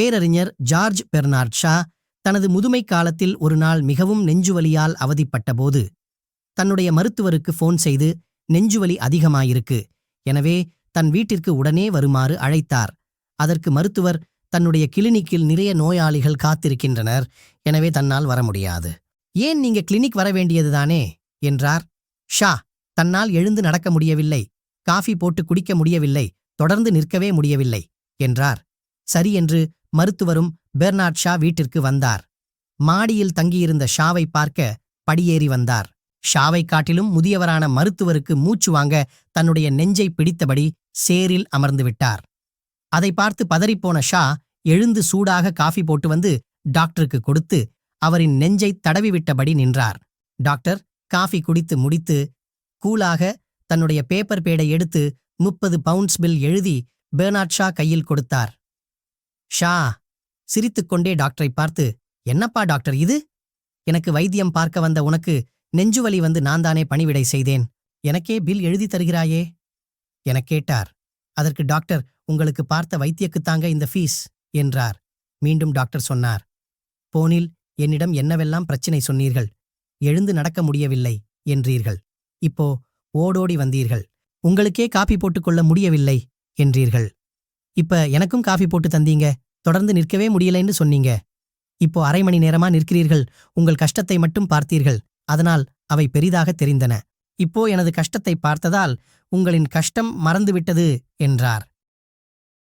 பேரறிஞர் George Bernard Shaw தனது முதுமை காலத்தில் ஒரு நாள் மிகவும் நெஞ்சுவலியால் அவதிப்பட்டபோது தன்னுடைய மருத்துவருக்கு ஃபோன் செய்து நெஞ்சுவலி அதிகமாயிருக்கு. எனவே தன் வீட்டிற்கு உடனே வருமாறு அழைத்தார். அதற்கு மருத்துவர் தன்னுடைய கிளினிக்கில் நிறைய நோயாளிகள் காத்திருக்கின்றனர். எனவே தன்னால் வர முடியாது. ஏன் நீங்க கிளினிக் வர வேண்டியதுதானே என்றார். ஷா தன்னால் எழுந்து நடக்க முடியவில்லை. காஃபி போட்டு குடிக்க முடியவில்லை. தொடர்ந்து நிற்கவே முடியவில்லை. என்றார். சரி என்று மருத்துவரும் பெர்னாட் ஷா வீட்டிற்கு வந்தார். மாடியில் தங்கியிருந்த ஷாவை பார்க்க படியேறி வந்தார். ஷாவை காட்டிலும் முதியவரான மருத்துவருக்கு மூச்சு வாங்க தன்னுடைய நெஞ்சை பிடித்தபடி சேரில் அமர்ந்து விட்டார். அதை பார்த்து பதறிப்போன ஷா எழுந்து சூடாக காஃபி போட்டு வந்து டாக்டருக்கு கொடுத்து அவரின் நெஞ்சை தடவிவிட்டபடி நின்றார். டாக்டர் காஃபி குடித்து முடித்து கூலாக தன்னுடைய பேப்பர் பேடை எடுத்து முப்பது பவுண்ட்ஸ் பில் எழுதி பெர்னாட் ஷா கையில் கொடுத்தார். ஷா சிரித்துக்கொண்டே டாக்டரை பார்த்து என்னப்பா டாக்டர் இது? எனக்கு வைத்தியம் பார்க்க வந்த உனக்கு நெஞ்சுவலி வந்து நான் தானே பணிவிடை செய்தேன். எனக்கே பில் எழுதி தருகிறாயே? எனக் கேட்டார். அதற்கு டாக்டர் உங்களுக்கு பார்த்த வைத்தியக்குத்தாங்க இந்த ஃபீஸ் என்றார். மீண்டும் டாக்டர் சொன்னார். போனில் என்னிடம் என்னவெல்லாம் பிரச்சினை சொன்னீர்கள்? எழுந்து நடக்க முடியவில்லை என்றீர்கள். இப்போ ஓடோடி வந்தீர்கள். உங்களுக்கே காப்பி போட்டுக்கொள்ள முடியவில்லை என்றீர்கள். இப்ப எனக்கும் காஃபி போட்டு தந்தீங்க. தொடர்ந்து நிற்கவே முடியலைன்னு சொன்னீங்க. இப்போ அரை மணி நேரமா நிற்கிறீர்கள். உங்கள் கஷ்டத்தை மட்டும் பார்த்தீர்கள். அதனால் அவை பெரிதாக தெரிந்தன. இப்போ எனது கஷ்டத்தை பார்த்ததால் உங்களின் கஷ்டம் மறந்துவிட்டது என்றார்.